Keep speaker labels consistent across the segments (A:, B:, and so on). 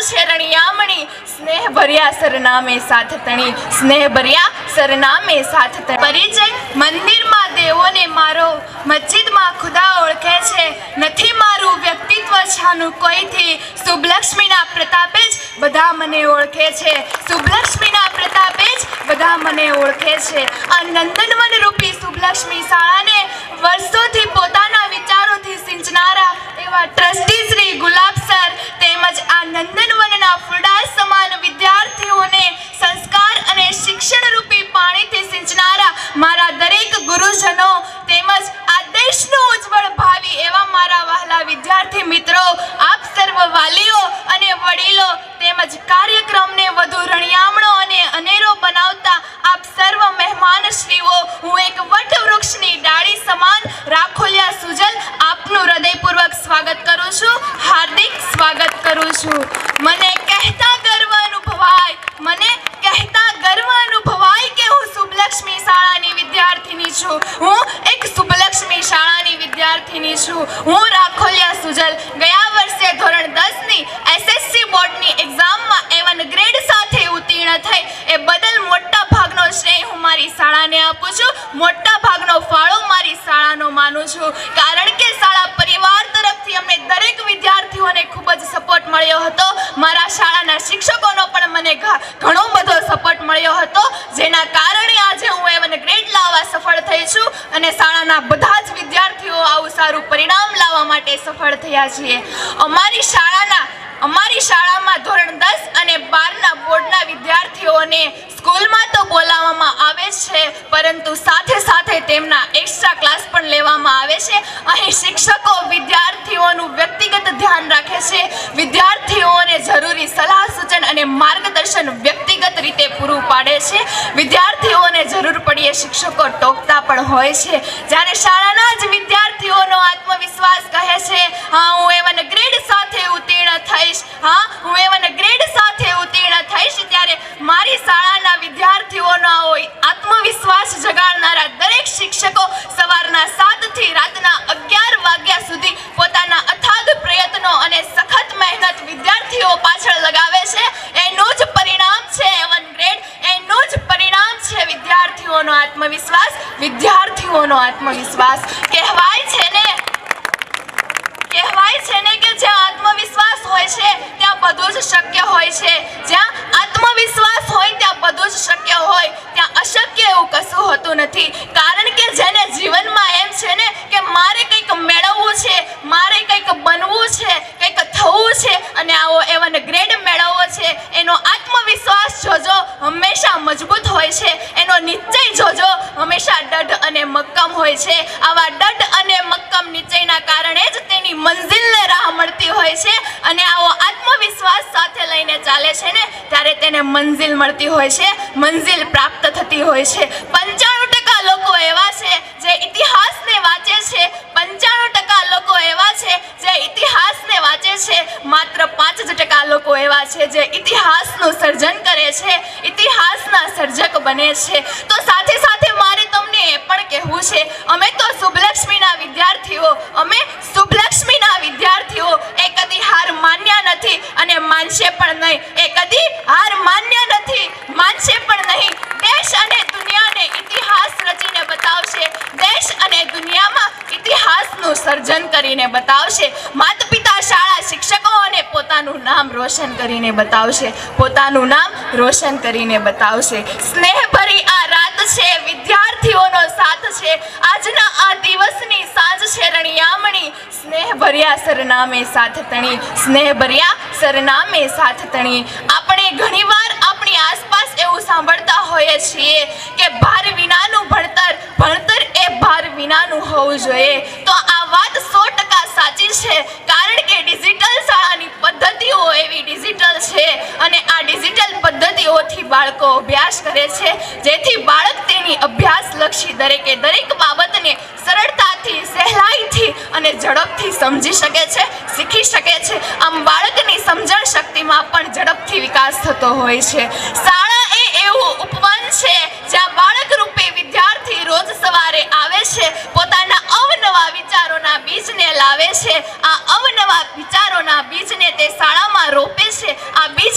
A: શરણિયામણી સ્નેહ ભર્યા સરનામે સાથ તણી. સ્નેહ ભર્યા સરનામે સાથ તણી. પરિચય, મંદિરમાં દેવોને મારો મસ્જિદમાં ખુદા ઓળખે છે. નથી મારું વ્યક્તિત્વ છાનું કોઈથી. શુભલક્ષ્મીના પ્રતાપે જ બધા મને ઓળખે છે. શુભલક્ષ્મીના પ્રતાપે જ બધા મને ઓળખે છે. આ નંદનવન રૂપી શુભલક્ષ્મી શાળાને વર્ષોથી પોતાના એવા ટ્રસ્ટી શ્રી ગુલાબ સર તેમજ આ નંદનવનના ફૂલડાર સમાન વિદ્યાર્થીઓને સંસ્કાર અને શિક્ષણ રૂપી પાણીથી સિંચનારા મારા દરેક ગુરુજનો તેમજ આ દેશનું ઉજ્જવળ ભાવિ એવા મારા વહાલા વિદ્યાર્થી મિત્રો, આપ સર્વ વાલીઓ અને વડીલો તેમજ કાર્યક્રમને વધુ રણિયામણો અને અનેરો બનાવતા આપ સર્વ મહેમાનશ્રીઓ, હું એક વટવૃક્ષની ડાળી સમાન રાખોલિયા સુજલ સ્વાગત કરું છું. હાર્દિક સ્વાગત કરું છું. મને કહેતા ગર્વ અનુભવાય. મને કહેતા ગર્વ અનુભવાય કે હું શુભલક્ષ્મી શાળાની વિદ્યાર્થીની છું. હું એક શુભલક્ષ્મી શાળાની વિદ્યાર્થીની છું. હું રાખોલિયા સુજલ ગયા વર્ષે ધોરણ દસની એસએસસી બોર્ડની એક્ઝામમાં એવન ગ્રેડ સાથે ઉત્તીર્ણ થઈ. મારી શાળાને આપું છું. મોટા ભાગનો ફાળો મારી શાળાનો માનું છું. કારણ કે શાળા પરિવાર તરફથી અમને દરેક વિદ્યાર્થીઓને ખૂબ જ સપોર્ટ મળ્યો હતો. મારા શાળાના શિક્ષકોનો પણ મને ઘણો બધો સપોર્ટ મળ્યો હતો. જેના કારણે આજે હું એવન ગ્રેડ લાવવા સફળ થઈ છું અને શાળાના બધા જ વિદ્યાર્થીઓ આવું સારું પરિણામ લાવવા માટે સફળ થયા છીએ. અમારી શાળાના અમારી શાળામાં ધોરણ દસ અને બારના બોર્ડના વિદ્યાર્થીઓને સ્કૂલમાં તો બોલાવવામાં આવે છે પરંતુ સાથે સાથે તેમના એક્સ્ટ્રા ક્લાસ પણ લેવામાં આવે છે. અહીં શિક્ષકો વિદ્યાર્થીઓનું વ્યક્તિગત ધ્યાન રાખે છે. વિદ્યાર્થીઓને જરૂરી સલાહ સૂચન અને માર્ગદર્શન વ્યક્તિગત રીતે પૂરું પાડે છે. વિદ્યાર્થીઓને જરૂર પડીએ શિક્ષકો ટોકતા હોય છે જ્યારે શાળાના જ વિદ્યાર્થીઓનો આત્મવિશ્વાસ કહે છે, હા, હું એવન ગ્રેડ સાથે ઉત્તીર્ણ થઈશ, હા, હું એવન ગ્રેડ સાથે ઉત્તીર્ણ થઈશ ત્યારે મારી શાળાના વિદ્યાર્થીઓનો આત્મવિશ્વાસ જગાડનારા દરેક શિક્ષકો સવારના સાતથી રાતના અગિયાર વાગ્યા સુધી આત્મવિશ્વાસ કહેવાય છે ને? કહેવાય છે ને કે જ્યાં આત્મવિશ્વાસ હોય છે, ત્યાં બધું જ શક્ય હોય છે. જ્યાં આત્મવિશ્વાસ હોય, ત્યાં બધું જ શક્ય હોય. ત્યાં અશક્ય એવું કશું હોતું નથી. કારણ કે જેને જીવનમાં એમ છે ને કે મારે કંઈક મેળવવું છે, મારે કંઈક બનવું છે, કંઈક થવું છે, અને આવો એવન ગ્રેડ મેળવવો છે, એનો આત્મવિશ્વાસ જોજો હંમેશા મજબૂત હોય છે, એનો નિશ્ચય જોજો. હંમેશા દઢ અને મક્કમ હોય છે. આવા દઢ અને મક્કમ નિશ્ચયના કારણે જ તેની મંજિલને રાહ મળતી હોય છે અને આવો આત્મવિશ્વાસ સાથે લઈને ચાલે છે ને, ત્યારે તેને મંજિલ મળતી હોય છે મંજિલ પ્રાપ્ત થતી હોય છે. પંચાણું ટકા લોકો એવા છે જે ઇતિહાસને બને છે. તો સાથે સાથે મારે તમને એ પણ કહેવું છે, અમે તો શુભલક્ષ્મીના વિદ્યાર્થીઓ, અમે શુભલક્ષ્મીના વિદ્યાર્થીઓ, એ કદી હાર માન્યા નથી અને માનશે પણ નહીં. એ કદી હાર માન્ય નથી, માનશે પણ નહીં. દેશ અને દુનિયાને ઇતિહાસ રચીને બતાવશે. દેશ અને દુનિયામાં ઇતિહાસનું સર્જન કરીને બતાવશે માતા પિતા શાળા શિક્ષકો અને પોતાનું નામ રોશન કરીને બતાવશે, પોતાનું નામ રોશન કરીને બતાવશે. સ્નેહભરી આ રાત છે, વિદ્યાર્થીઓનો સાથ છે, આજના આ દિવસની સાંજ છે, રણિયામણી. સ્નેહભર્યા સરનામે સાથ તણી સ્નેહભર્યા સરનામે સાથ તણી. આપણે ઘણીવાર આપણી આસપાસ એવું સાંભળતા હોઈએ છીએ કે ભાર વિનાનું ભણતર ભણતર એ ભાર વિનાનું હોવું જોઈએ. અભ્યાસ કરે છે, જેથી બાળક તેની અભ્યાસલક્ષી દરેકે દરેક બાબતને સરળતાથી, સહેલાઈથી અને ઝડપથી સમજી શકે છે, શીખી શકે છે. આમ બાળકની સમજણ શક્તિમાં પણ ઝડપથી વિકાસ થતો હોય છે. શાળા એ એવું ઉપવન છે, જ્યાં બાળક રૂપે વિદ્યાર્થી રોજ સવારે આવે છે, પોતાના અવનવા વિચારોના બીજને લાવે છે. આ અવનવા વિચારોના બીજને તે શાળામાં રોપે છે, આ બીજ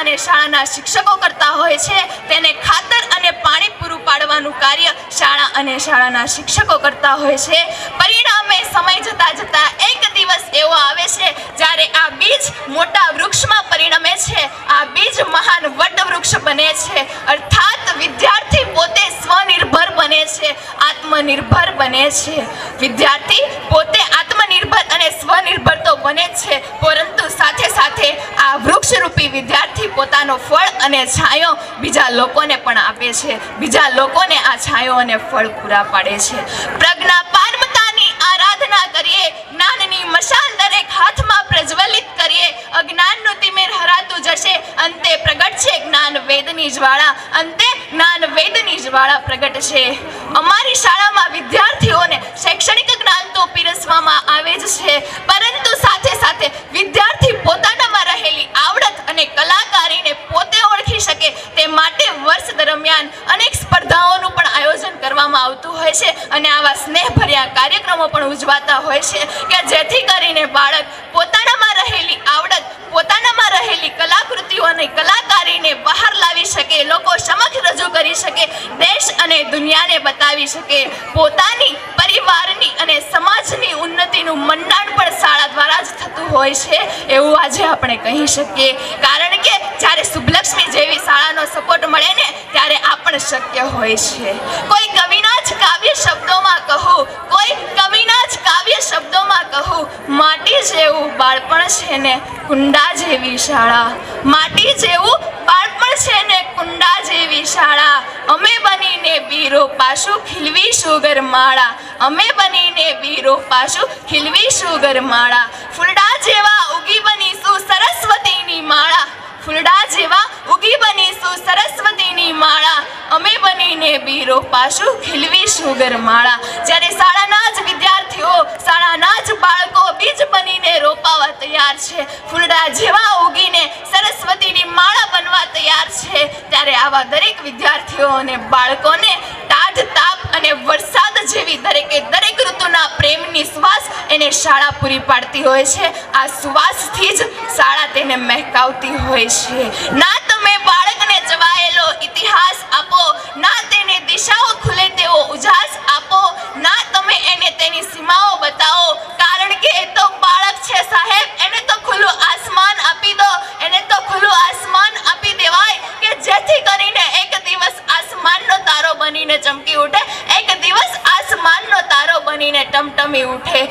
A: અને શાળાના શિક્ષકો કરતા હોય છે, તેને ખાતર અને પાણી પૂરું પાડવાનું કાર્ય શાળા અને શાળાના શિક્ષકો કરતા હોય છે. પરિણામે સમય જતા જતા એક દિવસ એવો આવે છે, જ્યારે આ બીજ મોટા વૃક્ષમાં પરિણમે છે. આ બીજ મહાન વટ વૃક્ષ બને છે. અર્થાત વિદ્યાર્થી પોતે સ્વનિર્ભર બને છે, આત્મનિર્ભર બને છે. વિદ્યાર્થી પોતે આત્મનિર્ભર અને સ્વનિર્ભર તો બને છે વૃક્ષરૂપી વિદ્યાર્થી પોતાનો ફળ અને છાંયો બીજા લોકોને પણ આપે છે. બીજા લોકોને આ છાંયો અને ફળ પૂરા પાડે છે. પ્રજ્ઞા પારમતાની આરાધના કરીએ, જ્ઞાનની મશાલ દરેક હાથમાં પ્રજ્વલિત કરીએ. અજ્ઞાનનું તિમિર હરાતું જશે, અંતે પ્રગટ છે જ્ઞાન વેદની જ્વાળા, અંતે જ્ઞાન વેદની જ્વાળા પ્રગટ છે. અમારી શાળામાં વિદ્યાર્થીઓને શૈક્ષણિક જ્ઞાન તો પીરસવામાં આવે જ છે પરંતુ સાથે સાથે વિદ્યાર્થી પોતાનામાં રહેલી આવડત અને કલાકારીને પોતે ઓળખી શકે તે માટે વર્ષ દરમિયાન અનેક સ્પર્ધાઓનું પણ આયોજન કરવામાં આવતું હોય છે અને આવા સ્નેહભર્યા ઉજવાતા હોય છે કે જેથી કરીને બાળક પોતાનામાં રહેલી આવડત, પોતાનામાં રહેલી કલાકૃતિઓ અને કલાકારીને બહાર લાવી શકે, લોકો સમક્ષ રજૂ કરી શકે, દેશ અને દુનિયાને બતાવી શકે. પોતાની પરિવારની અને સમાજની ઉન્નતિનું મંડાણ પણ શાળા દ્વારા જ થતું હોય છે એવું આજે આપણે કહી શકીએ. કારણ કે જ્યારે શુભલક્ષ્મી જેવી શાળાનો સપોર્ટ મળે ને ત્યારે આ પણ શક્ય હોય છે. કોઈ કવિના જ કાવ્ય શબ્દોમાં કહું, કોઈ કવિના શબ્દોમાં કહું, માટી જેવું બાળપણ છે ને કુંડા જેવી શાળા. માટી જેવું બાળપણ છે ને કુંડા જેવી શાળા. અમે બનીને બીરો પાછું ખીલવીશું ગરમાળા અમે બનીને બીરો પાછું ખીલવીશું ગરમાળા ફૂલડા જેવા ઉગી બનીશું સરસ્વતીની માળા. ફૂલડા જેવા ઉગી બનીશું સરસ્વતીની માળા. અમે બનીને બીરો પાછું ખીલવીશું ગરમાળા જ્યારે શાળાના જ વિદ્યાર્થીઓ શાળાના જ બાળકો બીજ બનીને રોપાવા તૈયાર છે. ફૂલડા જેવા ઉગીને સરસ્વતીની માળા બનવા તૈયાર છે. ત્યારે આવા દરેક વિદ્યાર્થીઓ અને બાળકોને તાજ તાપ અને વરસાદ જેવી દરેકે દરેક ઋતુના પ્રેમની શ્વાસ એને શાળા પૂરી પાડતી હોય છે. આ શ્વાસથી જ શાળા તેને મહેકાવતી હોય છે. ના તમે બાળકને જવાયેલો ઇતિહાસ આપો, ના તેને સીમાઓ બતાવો. કારણ કે એ તો બાળક છે, સાહેબ. એને તો ખુલ્લું આસમાન આપી દો. એને તો ખુલ્લું આસમાન આપી દેવાય કે જેથી કરીને એક દિવસ આસમાનનો તારો બનીને ચમકી ઉઠે. એક દિવસ આસમાનનો તારો બનીને ટમટમી ઉઠે.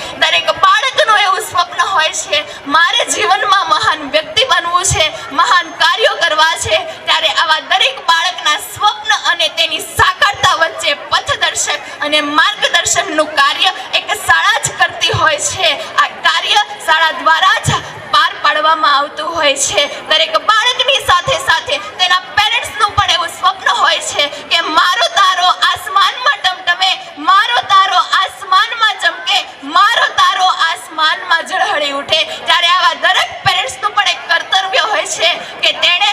A: માર્ગદર્શનનું કાર્ય એક શાળા જ કરતી હોય છે. આ કાર્ય શાળા દ્વારા જ પાર પાડવામાં આવતું હોય છે. દરેક બાળકની સાથે સાથે તેના પેરેન્ટ્સનું પણ એવું સ્વપ્ન હોય છે કે મારો તારો આસમાનમાં ટમટમે, મારો તારો આસમાનમાં ચમકે, મારો તારો આસમાનમાં ઝળહળી ઉઠે. ત્યારે આવા દરેક પેરેન્ટ્સનું પણ એક કર્તવ્ય હોય છે કે તેણે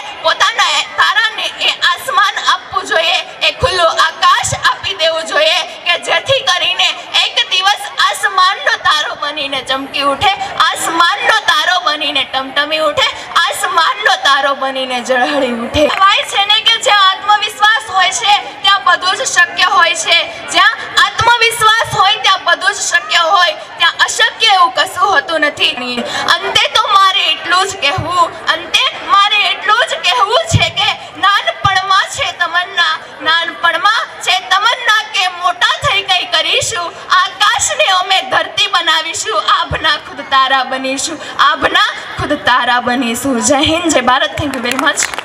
A: તારો જળહળી ઉઠે. કહેવાય છે ને કે જ્યાં આત્મવિશ્વાસ હોય છે, ત્યાં બધું જ શક્ય હોય છે. જ્યાં આત્મવિશ્વાસ હોય, ત્યાં બધું જ શક્ય હોય. ત્યાં અશક્ય એવું કશું હોતું નથી. અંતે તો મારે એટલું જ કહેવું, અંતે મારે એટલું જ કહેવું છે કે નાનપણમાં છે તમન્ના. નાનપણમાં છે તમન્ના કે મોટા થઈ કઈ કરીશું આકાશને અમે ધરતી આભના ખુદ તારા બનીશું. આપના ખુદ તારા બનીશું. જય હિન્દ, જય Bharat. Thank you very much